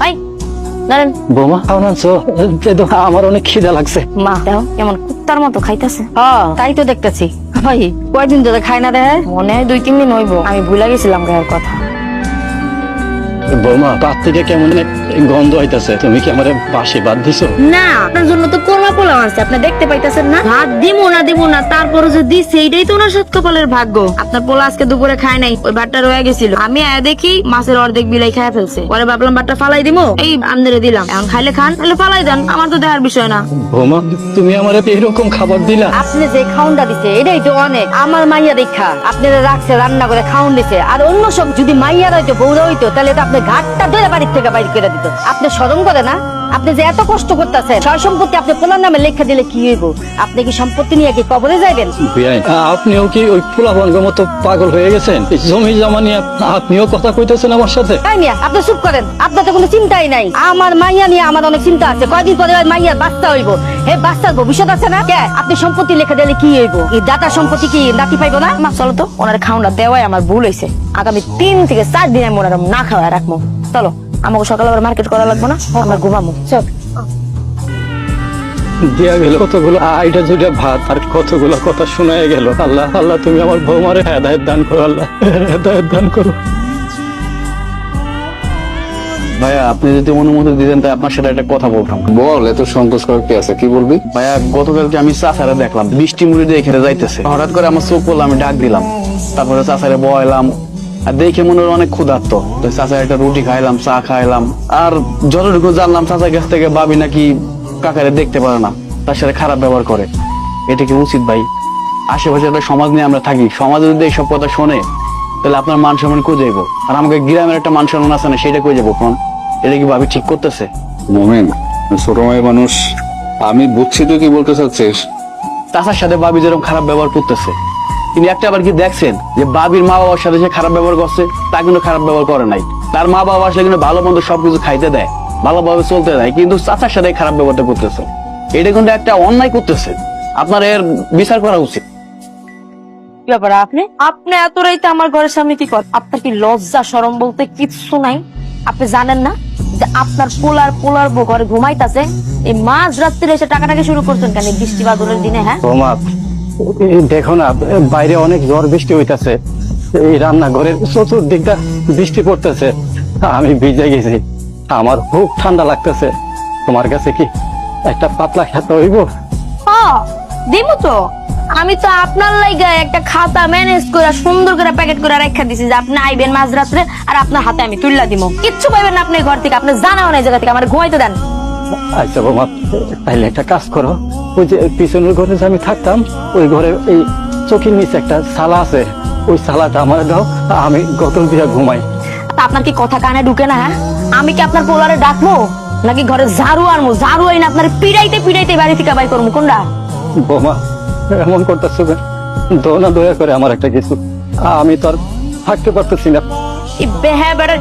ভাই ধরেন বৌমা আনছো এই আমার অনেক খিদা লাগছে। মা দাও কেমন কুত্তার মতো খাইতেছে। হ্যাঁ। তাই তো দেখতেছি। ভাই কয়দিন ধরে খাই না দেয়? মনে হয় দুই তিন দিন হইব। আমি ভুলে গেছিলাম গায়ের কথা। বৌমা পাত থেকে কেমন গন্ধ হইতাছে? তুমি কি আমার বাসে বাদ দিছো? না আপনার জন্য তো কোরমা পোলাও আছে আপনি দেখতে পাইতেছেন না? ভাত দিমু না দিমু না তারপরে যে দিছে এইটাই তো ওনার সাত কপালের ভাগ্য। আপনার পোলা আজকে দুপুরে খায় নাই ওই ভাতটা রয়ে গেছিল। আমি আয়া দেখি মাছের অর্ধেক বিলাই খায় ফেলছে। পরে ভাবলাম ভাতটা ফালাই দিমু। এই আমদের দিলাম। এখন খাইলে খান তাহলে ফালাই দেন আমার তো দেখার বিষয় না। বৌমা তুমি আমার এরকম খাবার দিলা? আপনি যে খাউনটা দিছে এটাই তো অনেক। আমার মাইয়া দেখা আপনারা রাখছে রান্না করে খাউন দিছে। আর অন্য সব যদি মাইয়া হইতো বৌরা হইতো তাহলে তো আপনি ঘাটটা ধরে বাড়ির থেকে বাইর করে দিত। আপনি স্মরণ করে না? আপনি যে এত কষ্ট করতেছেন সয় সম্পত্তি আপনি পোলার নামে লেখা দিলে কি হইব? আপনি কি সম্পত্তি নিয়ে কি কবরে যাইবেন? আপনিও কি ওই পোলাপনগের মতো পাগল হয়ে গেছেন? জমি জমা নিয়ে আপনিও কথা কইতেছেন আমার সাথে? তাই মিয়া আপনি চুপ করেন। আপনার তো কোনো চিন্তাই নাই। আমার মাইয়া নিয়ে আমার অনেক চিন্তা আছে। কয়দিন পরে ওই মাইয়ার বাচ্চা হইব। এই বাচ্চার ভবিষ্যৎ আছে না? কে? আপনি সম্পত্তি লেখা দিলে কি হইব? এই দাতা সম্পত্তি কি নাতি পাইবো না? আমার চলো তো। ওনার খাওয়াটা দেওয়াই আমার ভুল হয়েছে আগামী তিন থেকে চার দিন আমি ওনার না খাওয়া রাখব। চলো। আমাকে সকালে আবার মার্কেট করা লাগবে না? আমরা ঘুমাবো। চল। দিয়া গেল কতগুলো আইটা দুইটা ভাত আর কতগুলো কথা শোনায় গেল। আল্লাহ আল্লাহ তুমি আমার বৌমারে হেদায়ত দান করো আল্লাহ হেদায়ত দান করো। ভাইয়া আপনি যদি অনুমতি দিতেন তাই আপনার সাথে একটা কথা বলতাম। বল এত সংকোচ করার কি আছে? কি বলবি? ভাইয়া গতকালকে আমি চাচারে দেখলাম বৃষ্টি মুড়ি দিয়ে খেতে যাইতেছে। হঠাৎ করে আমার চোখ পড়ল আমি ডাক দিলাম। তারপরে চাচারে বয়লাম আর দেখে মনে অনেক ক্ষুধার্ত। তো চাচা একটা রুটি খাইলাম চা খাইলাম। আর যতটুকু জানলাম চাচার কাছ থেকে ভাবি নাকি কাকারে দেখতে পারে না তার সাথে খারাপ ব্যবহার করে। এটা কি উচিত ভাই? আশেপাশে একটা সমাজ নিয়ে আমরা থাকি। সমাজে যদি এইসব কথা শোনে তাহলে আপনার মান সম্মান কই যাইব? আর আমাকে গ্রামের একটা মান সম্মান আছে না সেটা কই যাব কোন? এটা কি ভাবি ঠিক করতেছে? মোমেন ছোট মায়ের মানুষ আমি বুঝছি তুই কি বলতে চাচ্ছিস। চাচার সাথে বাবি যেরকম খারাপ ব্যবহার করতেছে। তিনি একটা আবার কি দেখছেন? যে বাবির মা বাবার সাথে সে খারাপ ব্যবহার করছে তা কিন্তু খারাপ ব্যবহার করে নাই। তার মা বাবা আসলে কিন্তু ভালো মন্দ সবকিছু খাইতে দেয় ভালোভাবে চলতে দেয় কিন্তু চাচার সাথে খারাপ ব্যবহারটা করতেছে। এটা কিন্তু একটা অন্যায় করতেছে। আপনার এর বিচার করা উচিত। ব্যাপার আপনি? আপনি এত রাইতে আমার ঘরের সামনে কি কর আপনার কি লজ্জা সরম বলতে কিচ্ছু নাই। আপনি জানেন না যে আপনার পোলার পোলার বউ ঘরে ঘুমাইতাছে এই মাঝ রাত্রিরে এসে টাকাটাকে শুরু করছেন কেন বৃষ্টি বাদলের দিনে হ্যাঁ? দেখো না, বাইরে অনেক ঝড় বৃষ্টি হইতাছে। এই রান্নাঘরের চতুর্দিকটা বৃষ্টি পড়তেছে। আমি ভিজে গেছি। আমার খুব ঠান্ডা লাগতেছে। তোমার কাছে কি একটা পাতলা খেতে হইব? দিমু তো। আমি তো আপনার লাইগা একটা খাতা ম্যানেজ করে, সুন্দর করে প্যাকেট করে রেখা দিছি যে আপনি আইবেন মাঝরাত্রে আর আপনার হাতে আমি তুললা দিমু। কিচ্ছু পাইবেন না আপনি ঘর থেকে। আপনি জানাও না জায়গা থেকে। আমার ঘুমাইতে দেন। আচ্ছা তাইলে একটা কাজ করো। ওই যে পিছনের ঘরে যে আমি থাকতাম ওই ঘরে এই চোখের নিচে একটা সালা আছে। ওই সালাটা আমার দাও আমি গতল দিয়ে ঘুমাই। তা আপনার কি কথা কানে ঢুকে না হ্যাঁ? আমি কি আপনার পোলারে ডাকবো নাকি ঘরে ঝাড়ু আনব? ঝাড়ু আইন আপনার পিড়াইতে পিড়াইতে বাড়ি থেকে বাই করব কোনটা বোমা এমন করতেছো কেন? দো না দয়া করে আমার একটা কিছু। আমি তো আর থাকতে পারতেছি না। এই বেহা বেড়ার